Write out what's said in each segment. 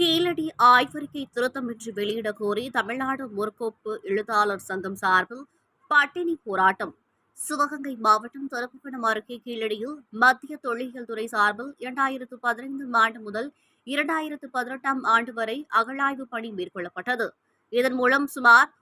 கீழடி ஆய்வறிக்கை திருத்தமின்றி வெளியிட கோரி தமிழ்நாடு முற்கோப்பு எழுத்தாளர் சங்கம் சார்பில் பட்டினி போராட்டம். சிவகங்கை மாவட்டம் திருப்புவனம் அருகே கீழடியில் மத்திய தொழில்கள் துறை சார்பில் இரண்டாயிரத்து பதினைந்தாம் ஆண்டு முதல் இரண்டாயிரத்து பதினெட்டாம் ஆண்டு வரை அகழாய்வு பணி மேற்கொள்ளப்பட்டது. இதன் மூலம் சுமார்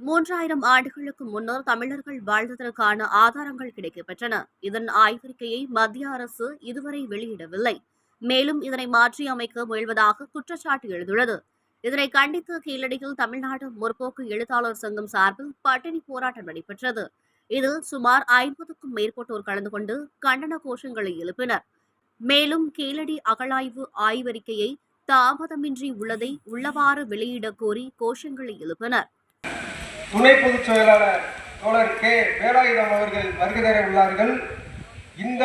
மூன்றாயிரம் ஆண்டுகளுக்கு முன்னர் தமிழர்கள் வாழ்ந்ததற்கான ஆதாரங்கள் கிடைக்கப்பெற்றன. இதன் ஆய்வறிக்கையை மத்திய அரசு இதுவரை வெளியிடவில்லை. மேலும் இதனை மாற்றி அமைக்க முயல்வதாக குற்றச்சாட்டு எழுந்துள்ளது. இதனை கண்டித்து கீழடியில் தமிழ்நாடு முற்போக்கு எழுத்தாளர் சங்கம் சார்பில் பட்டினி போராட்டம் நடைபெற்றது. இதில் சுமார் ஐம்பதுக்கும் மேற்பட்டோர் கலந்து கொண்டு கண்டன கோஷங்களை எழுப்பினர். மேலும் கீழடி அகழாய்வு ஆய்வறிக்கையை தாமதமின்றி உள்ளதை உள்ளவாறு வெளியிட கோரி கோஷங்களை எழுப்பினர். துணை பொதுச் செயலாளர் தோழர் கே. வேலாயுதம் அவர்கள் வருகை தர உள்ளார்கள். இந்த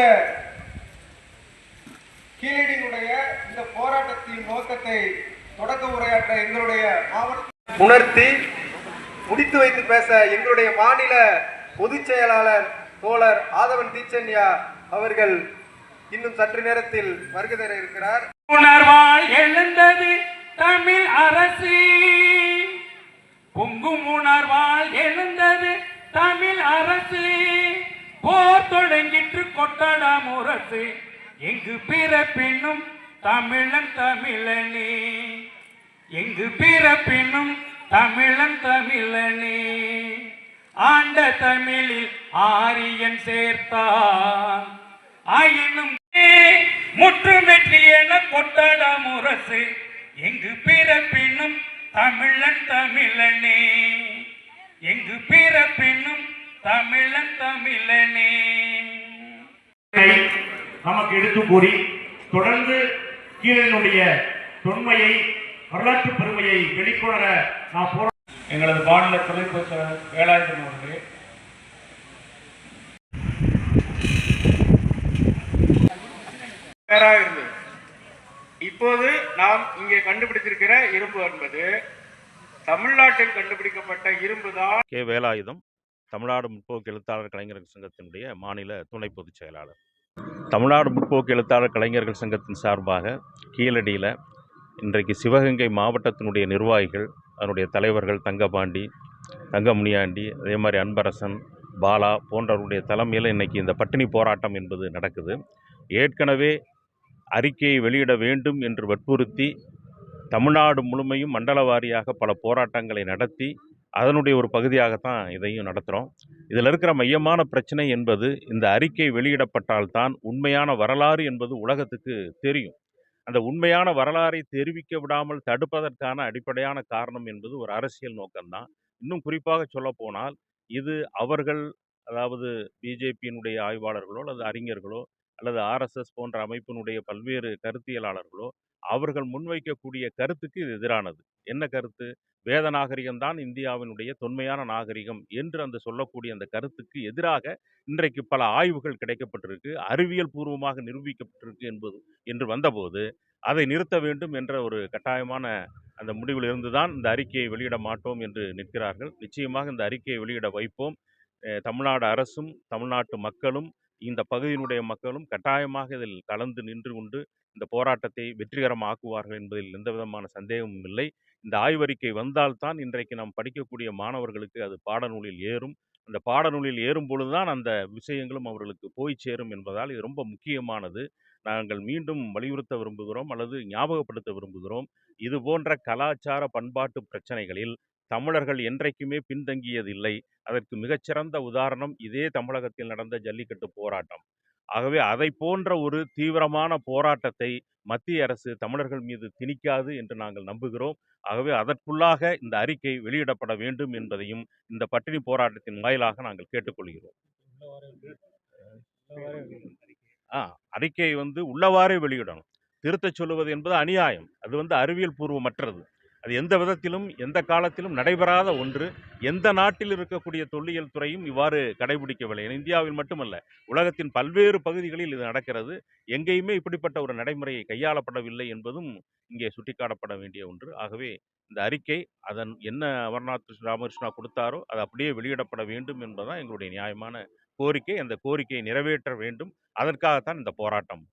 கீழடியினுடைய இந்த போராட்டத்தின் நோக்கத்தை தொடக்க உரையாற்ற எங்களுடைய மாவட்ட உணர்த்தி முடித்து வைத்து பேச எங்களுடைய மாநில பொதுச் செயலாளர் தோழர் ஆதவன் தீச்சன்யா அவர்கள் இன்னும் சற்று நேரத்தில் வருகை தர இருக்கிறார். உணர்வால் எழுந்தது தமிழ் அரசு. பொங்கும் உணர்வால் எழுந்தது தமிழ் அரசு. போர் தொடங்கிற்று கொட்டடா முரசு. எங்கு பிறப்பினும் தமிழன் தமிழனே. எங்கு பிறப்பினும் தமிழன் தமிழனே. ஆண்ட தமிழில் ஆரியன் சேர்த்தான். ஆயினும் முற்று வெற்றி என கொட்டட முரசு. எங்கு பிறப்பினும் தமிழன் தமிழனே. எங்கு பிறப்பினும் தமிழன் தமிழனே. நமக்கு எடுத்து கூறி தொடர்ந்து கீழனுடைய தொன்மையை வரலாற்று பெருமையை வெளிக்கொணர நாம் போரா எங்களது மாநில தொழில்நுட்ப வேலாயுதம் அவர்களே இருந்தது இப்போது நாம் இங்கே கண்டுபிடித்திருக்கிற இரும்பு என்பது தமிழ்நாட்டில் கண்டுபிடிக்கப்பட்ட இரும்பு தான் கே. வேலாயுதம் தமிழ்நாடு முற்போக்கு எழுத்தாளர் கலைஞர்கள் சங்கத்தினுடைய மாநில துணை பொதுச் செயலாளர். தமிழ்நாடு முற்போக்கு எழுத்தாளர் கலைஞர்கள் சங்கத்தின் சார்பாக கீழடியில் இன்றைக்கு சிவகங்கை மாவட்டத்தினுடைய நிர்வாகிகள் அதனுடைய தலைவர்கள் தங்கபாண்டி தங்கமுனியாண்டி அதே மாதிரி அன்பரசன் பாலா போன்றவருடைய தலைமையில் இன்றைக்கி இந்த பட்டினி போராட்டம் என்பது நடக்குது. ஏற்கனவே அறிக்கையை வெளியிட வேண்டும் என்று வற்புறுத்தி தமிழ்நாடு முழுமையும் மண்டல வாரியாக பல போராட்டங்களை நடத்தி அதனுடைய ஒரு பகுதியாகத்தான் இதையும் நடத்துகிறோம் இதில் இருக்கிற மையமான பிரச்சனை என்பது இந்த அறிக்கை வெளியிடப்பட்டால்தான் உண்மையான வரலாறு என்பது உலகத்துக்கு தெரியும். அந்த உண்மையான வரலாறை தெரிவிக்க விடாமல் தடுப்பதற்கான அடிப்படையான காரணம் என்பது ஒரு அரசியல் நோக்கம்தான். இன்னும் குறிப்பாக சொல்லப்போனால் இது அவர்கள் அதாவது பிஜேபியினுடைய ஆய்வாளர்களோ அல்லது அறிஞர்களோ அல்லது ஆர்எஸ்எஸ் போன்ற அமைப்பினுடைய பல்வேறு கருத்தியலாளர்களோ அவர்கள் முன்வைக்கக்கூடிய கருத்துக்கு இது எதிரானது. என்ன கருத்து? வேத நாகரிகம்தான் இந்தியாவினுடைய தொன்மையான நாகரிகம் என்று அந்த சொல்லக்கூடிய அந்த கருத்துக்கு எதிராக இன்றைக்கு பல ஆய்வுகள் கிடைக்கப்பட்டிருக்கு. அறிவியல் பூர்வமாக நிரூபிக்கப்பட்டிருக்கு என்பது என்று வந்தபோது அதை நிறுத்த வேண்டும் என்ற ஒரு கட்டாயமான அந்த முடிவில் இருந்துதான் இந்த அறிக்கையை வெளியிட மாட்டோம் என்று நிற்கிறார்கள். நிச்சயமாக இந்த அறிக்கையை வெளியிட வைப்போம். தமிழ்நாடு அரசும் தமிழ்நாட்டு மக்களும் இந்த பகுதியினுடைய மக்களும் கட்டாயமாக இதில் கலந்து நின்று கொண்டு இந்த போராட்டத்தை வெற்றிகரமாக்குவார்கள் என்பதில் எந்த விதமான சந்தேகமும் இல்லை. இந்த ஆய்வறிக்கை வந்தால்தான் இன்றைக்கு நாம் படிக்கக்கூடிய மாணவர்களுக்கு அது பாடநூலில் ஏறும். அந்த பாடநூலில் ஏறும் பொழுதுதான் அந்த விஷயங்களும் அவர்களுக்கு போய் சேரும் என்பதால் இது ரொம்ப முக்கியமானது. நாங்கள் மீண்டும் வலியுறுத்த விரும்புகிறோம் அல்லது ஞாபகப்படுத்த விரும்புகிறோம். இது போன்ற கலாச்சார பண்பாட்டு பிரச்சனைகளில் தமிழர்கள் என்றைக்குமே பின்தங்கியதில்லை. அதற்கு மிகச்சிறந்த உதாரணம் இதே தமிழகத்தில் நடந்த ஜல்லிக்கட்டு போராட்டம். ஆகவே அதை போன்ற ஒரு தீவிரமான போராட்டத்தை மத்திய அரசு தமிழர்கள் மீது திணிக்காது என்று நாங்கள் நம்புகிறோம். ஆகவே அதற்குள்ளாக இந்த அறிக்கை வெளியிடப்பட வேண்டும் என்பதையும் இந்த பட்டினி போராட்டத்தின் வாயிலாக நாங்கள் கேட்டுக்கொள்கிறோம். ஆ அறிக்கையை வந்து உள்ளவாறே வெளியிடணும். திருத்தச் சொல்லுவது என்பது அநியாயம். அது வந்து அறிவியல் பூர்வமற்றது. அது எந்த விதத்திலும் எந்த காலத்திலும் நடைபெறாத ஒன்று. எந்த நாட்டில் இருக்கக்கூடிய தொல்லியல் துறையும் இவ்வாறு கடைபிடிக்கவில்லை. இந்தியாவில் மட்டுமல்ல உலகத்தின் பல்வேறு பகுதிகளில் இது நடக்கிறது. எங்கேயுமே இப்படிப்பட்ட ஒரு நடைமுறையை கையாளப்படவில்லை என்பதும் இங்கே சுட்டிக்காட்டப்பட வேண்டிய ஒன்று. ஆகவே இந்த அறிக்கை அதன் என்ன அமர்நாத் ராமகிருஷ்ணா கொடுத்தாரோ அது அப்படியே வெளியிடப்பட வேண்டும் என்பதுதான் எங்களுடைய நியாயமான கோரிக்கை. அந்த கோரிக்கையை நிறைவேற்ற வேண்டும். அதற்காகத்தான் இந்த போராட்டம்.